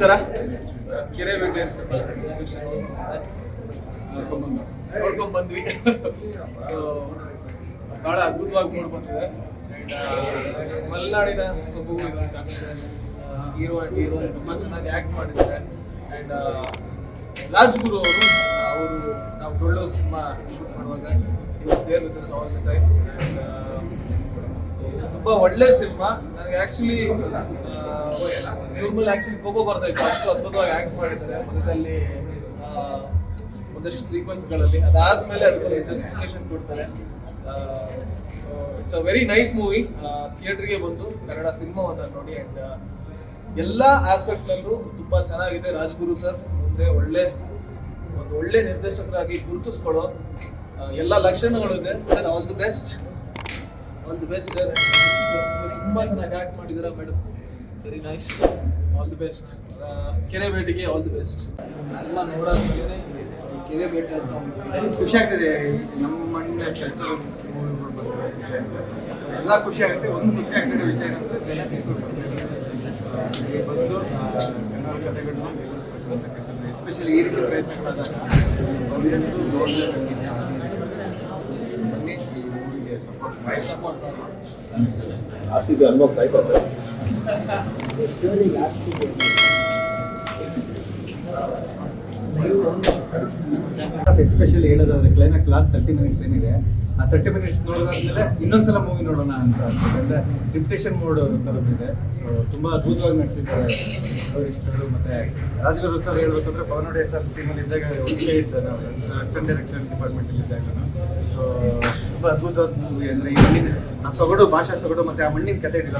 ನಮಸ್ಕಾರ. ಕೆರೆ ನೋಡ್ಕೊಂಡ್ ಬಂದ್ವಿ ಸೊ ಬಹಳ ಅದ್ಭುತವಾಗಿ ಆ, ಮಲೆನಾಡಿನ ಸೊಬಗು ಹೀರೋ ಅಂಡ್ ಹೀರೋ ತುಂಬಾ ಚೆನ್ನಾಗಿ ಆಕ್ಟ್ ಮಾಡಿದ್ದಾರೆ. ಅಂಡ್ ರಾಜ್ಗುರು ಅವರು ಅವರು ನಾವು ಡೊಳ್ಳು ಸಿನಿಮಾ ಶೂಟ್ ಮಾಡುವಾಗ was there with all the time ತುಂಬಾ ಒಳ್ಳೆ ಸಿನಿಮಾ ನನಗೆ ಆಕ್ಚುಲಿ ಇವ್ರ ಆಕ್ಚುಲಿ ಕೋಪ ಬರ್ತಾ ಇತ್ತು. ಅಷ್ಟು ಅದ್ಭುತವಾಗಿ ಆಕ್ಟ್ ಮಾಡಿದ್ದಾರೆ. ಮಧ್ಯದಲ್ಲಿ ಆ, ಒಂದಷ್ಟು ಸೀಕ್ವೆನ್ಸ್ಗಳಲ್ಲಿ ಅದಾದ್ಮೇಲೆ ಅದಕ್ಕೊಂದು ಜಸ್ಟಿಫಿಕೇಶನ್ ಕೊಡ್ತಾರೆ. So it's a very nice movie ಥಿಯೇಟರ್ಗೆ ಬಂದು ಕನ್ನಡ ಸಿನಿಮಾವನ್ನ ನೋಡಿ ಅಂಡ್ ಎಲ್ಲ ಆಸ್ಪೆಕ್ಟ್ನಲ್ಲೂ ತುಂಬಾ ಚೆನ್ನಾಗಿದೆ ರಾಜ್ಗುರು ಸರ್. ಮುಂದೆ ಒಳ್ಳೆ ಒಂದು ಒಳ್ಳೆ ನಿರ್ದೇಶಕರಾಗಿ ಗುರುತಿಸ್ಕೊಳ್ಳೋ ಎಲ್ಲ ಲಕ್ಷಣಗಳು ಇದೆ. Sir all the best all the best sir ತುಂಬಾ ಚೆನ್ನಾಗಿ ಆಕ್ಟ್ ಮಾಡಿದ್ದೀರಾ madam very nice all the best ಕೆರೆ ಭೇಟಿಗೆ ಆಲ್ ದಿ ಬೆಸ್ಟ್ ಸಿನಿಮಾ ನೋಡೋದ್ಮೇಲೆ ಕೆರೆ ಭೇಟಿ ಅಂತ ಒಂದು ಖುಷಿ ಆಗ್ತಿದೆ. ನಮ್ಮ ಮಣ್ಣಿನ ಕೆಲಸ ಎಲ್ಲ ಖುಷಿ ಆಗುತ್ತೆ ಒಂದು ಖುಷಿ ಆಗ್ತಿರೋ ವಿಷಯ ಏನಂದ್ರೆ ಜನ ತಿಳ್ಕೊಂಡು ಬಂದು ಕನ್ನಡ ಕಥೆಗಳನ್ನ ಅಂತಕ್ಕಂಥದ್ದು ಎಸ್ಪೆಷಲಿ ಈ ರೀತಿ ಪ್ರಯತ್ನಗಳಾದಾಗ ಅವ್ರಿಗಂತೂ ನೋಡ್ಲೇಬೇಕಿದೆ ಬನ್ನಿ ಈ ಮೂವಿಗೆ ಸಪೋರ್ಟ್ ಮಾಡಿ ಸಪೋರ್ಟ್ ಮಾಡಿ ಆರ್ ಸಿ ಬಿ ಅನ್ಬಾಕ್ಸ್ ಆಯ್ತಾ ಸರ್ ಎಸ್ಪೆಷಲಿ ಹೇಳೋದಾದ್ರೆ ಕ್ಲೈಮ್ಯಾಕ್ಸ್ ಲಾಸ್ಟ್ ತರ್ಟಿ ಮಿನಿಟ್ಸ್ ಏನಿದೆ, ಆ ತರ್ಟಿ ಮಿನಿಟ್ಸ್ ನೋಡೋದಾದ್ಮೇಲೆ ಇನ್ನೊಂದ್ಸಲ ಮೂವಿ ನೋಡೋಣ ಅಂತ ಅಂದ್ರೆ ರಿಪಿಟೇಷನ್ ಮೋಡ್ ತರದಿದೆ ಸೊ ತುಂಬಾ ಅದ್ಭುತವಾಗಿ ನಡೆಸಿದ್ದಾರೆ ಅವರಿಷ್ಟರು ಮತ್ತೆ ರಾಜಗುರು ಸರ್ ಹೇಳ್ಬೇಕಂದ್ರೆ ಪವನೋಡೆ ಸರ್ ಟೀಮಲ್ಲಿ ಇದ್ದಾಗ ಇದ್ದಾರೆ ಅವರು ಅಸಿಸ್ಟೆಂಟ್ ಡೈರೆಕ್ಷನ್ ಡಿಪಾರ್ಟ್ಮೆಂಟ್ ಇದ್ದಾಗ. ಸೊ ತುಂಬಾ ಅದ್ಭುತವಾದ ಮೂವಿ ಅಂದ್ರೆ ಈ ಮಣ್ಣಿನ ಆ ಸೊಗಡು, ಭಾಷಾ ಸೊಗಡು ಮತ್ತೆ ಆ ಮಣ್ಣಿನ ಕತೆ ಇದಿಲ್ಲ